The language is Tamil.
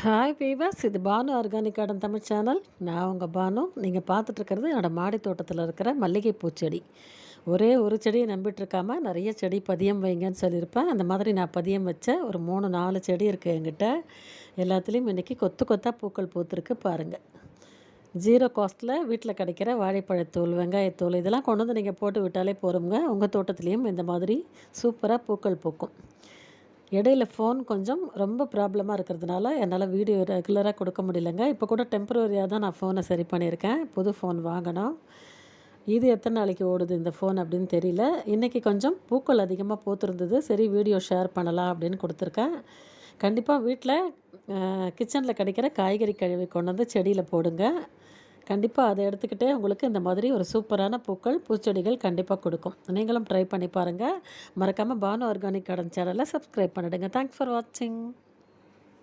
ஹாய் பீவர்ஸ் இது Banu organic garden Tamil channel நான் உங்கள் பானு நீங்கள் பார்த்துட்ருக்கிறது என்னோடய மாடி தோட்டத்தில் இருக்கிற மல்லிகை பூச்செடி ஒரே ஒரு செடியை நம்பிட்டுருக்காமல் நிறைய செடி பதியம் வைங்கன்னு சொல்லியிருப்பேன். அந்த மாதிரி நான் பதியம் வச்ச ஒரு மூணு நாலு செடி இருக்குது என்கிட்ட. எல்லாத்துலேயும் இன்றைக்கி கொத்து கொத்தாக பூக்கள் பூத்துருக்கு பாருங்கள் ஜீரோ காஸ்ட்டில் வீட்டில் கிடைக்கிற வாழைப்பழத்தூள் வெங்காயத்தூள் இதெல்லாம் கொண்டு வந்து நீங்கள் போட்டு விட்டாலே போகிறோங்க உங்கள் தோட்டத்துலேயும் இந்த மாதிரி சூப்பராக பூக்கள் பூக்கும். இடையில ஃபோன் கொஞ்சம் ரொம்ப ப்ராப்ளமாக இருக்கிறதுனால என்னால் வீடியோ ரெகுலராக கொடுக்க முடியலங்க. இப்போ கூட டெம்பரரியாக தான் நான் ஃபோனை சரி பண்ணியிருக்கேன். புது ஃபோன் வாங்கணும். இது எத்தனை நாளைக்கு ஓடுது இந்த ஃபோன் அப்படின்னு தெரியல. இன்றைக்கி கொஞ்சம் பூக்கள் அதிகமாக பூத்துருந்தது. சரி வீடியோ ஷேர் பண்ணலாம் அப்படின்னு கொடுத்துருக்கேன். கண்டிப்பாக வீட்டில் கிச்சனில் கிடைக்கிற காய்கறி கழுவி கொண்டு வந்து செடியில் போடுங்க. கண்டிப்பாக அதை எடுத்துக்கிட்டே உங்களுக்கு இந்த மாதிரி ஒரு சூப்பரான பூக்கள் பூச்செடிகள் கண்டிப்பாக கொடுக்கும். நீங்களும் ட்ரை பண்ணி பாருங்கள் மறக்காமல் பானு ஆர்கானிக் கடன் சேனலை சப்ஸ்கிரைப் பண்ணிவிடுங்க தேங்க்ஸ் ஃபார் வாட்சிங்